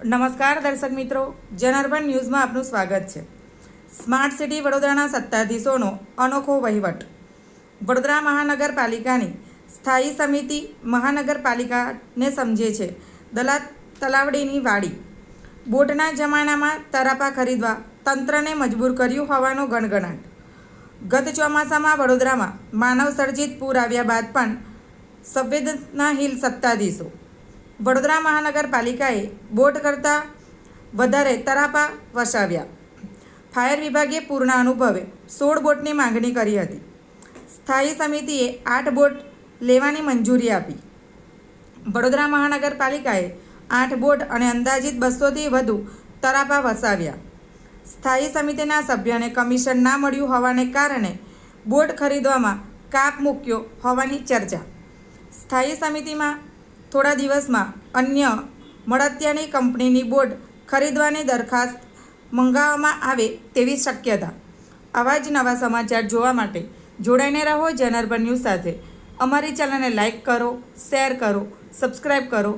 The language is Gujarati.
નમસ્કાર દર્શક મિત્રો જનાર્બન ન્યૂઝમાં આપનું સ્વાગત છે. સ્માર્ટ સિટી વડોદરાના સત્તાધીશોનો અનોખો વહીવટ. વડોદરા મહાનગરપાલિકાની સ્થાયી સમિતિ મહાનગરપાલિકાને સમજે છે દલા તલાવડીની વાડી. બોટના જમાનામાં તરાપા ખરીદવા તંત્રને મજબૂર કર્યું હોવાનો ગણગણાટ. ગત ચોમાસામાં વડોદરામાં માનવ સર્જિત પૂર આવ્યા બાદ પણ સંવેદનાહીલ સત્તાધીશો વડોદરા મહાનગરપાલિકાએ બોટ કરતાં વધારે તરાપા વસાવ્યા. ફાયર વિભાગે પૂરના અનુભવે સોળ બોટની માંગણી કરી હતી. સ્થાયી સમિતિએ આઠ બોટ લેવાની મંજૂરી આપી. વડોદરા મહાનગરપાલિકાએ આઠ બોટ અને અંદાજિત બસોથી વધુ તરાપા વસાવ્યા. સ્થાયી સમિતિના સભ્યને કમિશન ના મળ્યું હોવાને કારણે બોટ ખરીદવામાં કાપ મૂક્યો હોવાની ચર્ચા. સ્થાયી સમિતિમાં થોડા દિવસમાં અન્ય મળતિયાની કંપનીની બોટ ખરીદવાની દરખાસ્ત મંગાવવામાં આવે તેવી શક્યતા. આવા જ નવા સમાચાર જોવા માટે જોડાઈને રહો જનરબન ન્યૂઝ સાથે. અમારી ચેનલને લાઇક કરો, શેર કરો સબસ્ક્રાઈબ કરો.